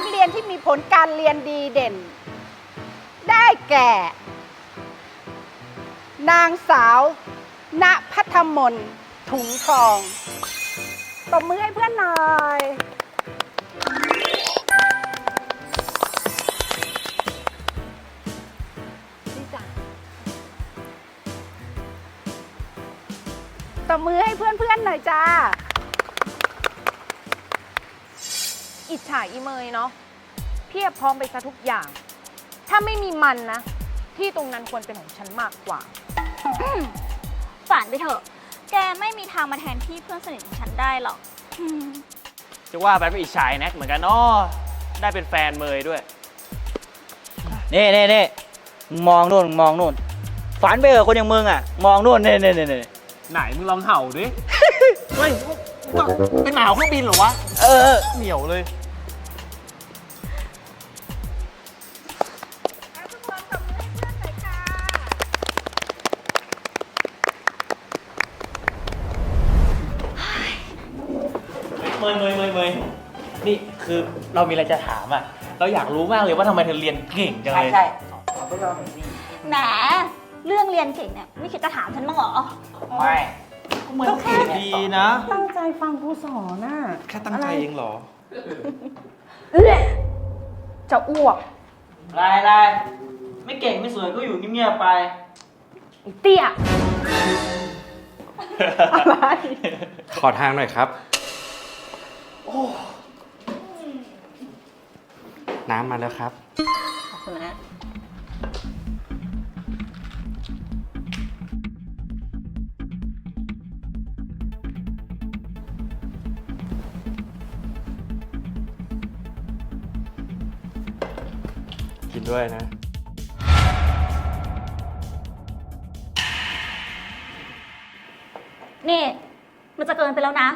กเรียนที่มีผลการเรียนดีเด่น ได้แก่ นางสาว ณพัทมนถุงทองตบมือให้เพื่อนหน่อย ตบมือให้เพื่อนๆหน่อยจ้า อิจฉาอีเมยเนาะเพียบพร้อมไปซะทุกอย่าง ถ้าไม่มีมันนะ ที่ตรงนั้นควรเป็นของฉันมากกว่า ฝันไปเถอะ แกไม่มีทางมาแทนที่เพื่อนสนิทของฉันได้หรอก จะว่าไปก็อิจฉายแน็กเหมือนกันเนาะได้เป็นแฟนเมยด้วยนี่นี่นี่มึงมองนู่นมึงมองนู่น ฝันไปเถอะคนอย่างมึงอะ มองนู่นนี่นี่นี่นี่ไหนมึงลองเห่าดิ เฮ้ยก็เป็นหนาวเครื่องบินเหรอวะ เออเออ เหนียวเลย ยเมยเมยเมยนี่คือเรามีอะไรจะถามอะ เราอยากรู้มากเลยว่าทำไมเธอเรียนเก่งจังใช่เลยใช่ขอทดลองหน่อยสิแหมเรื่องเรียนเก่งเนี่ยไม่คิดจะถามฉันบ้างเหรอ ไม่ก็เก่งดีนะ ตั้งใจฟังครูสอนน่ะแค่ตั้งใจเองเหรอจะอ้วกลายลายไม่เก่งไม่สวยก็อยู่เงียบๆไป ไอ้เตี้ยขอทางหน่อยครับ น้ำมาแล้วครับ ขอบคุณนะ กินด้วยนะ นี่ มันจะเกินไปแล้วนะ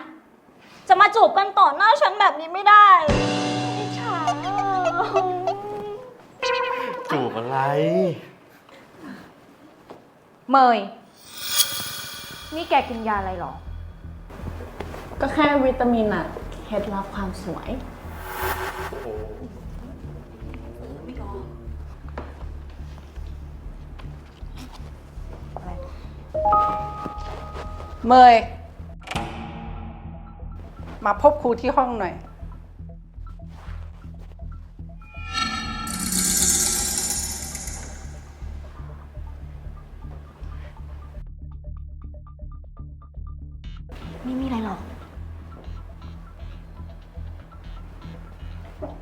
จะมาจูบกันต่อหน้าฉันแบบนี้ไม่ได้อิจฉาจูบอะไร เมย นี่แกกินยาอะไรหรอ ก็แค่วิตามินอะเคล็ดลับความสวย เมย มาพบครูที่ห้องหน่อยไม่มีอะไรหรอก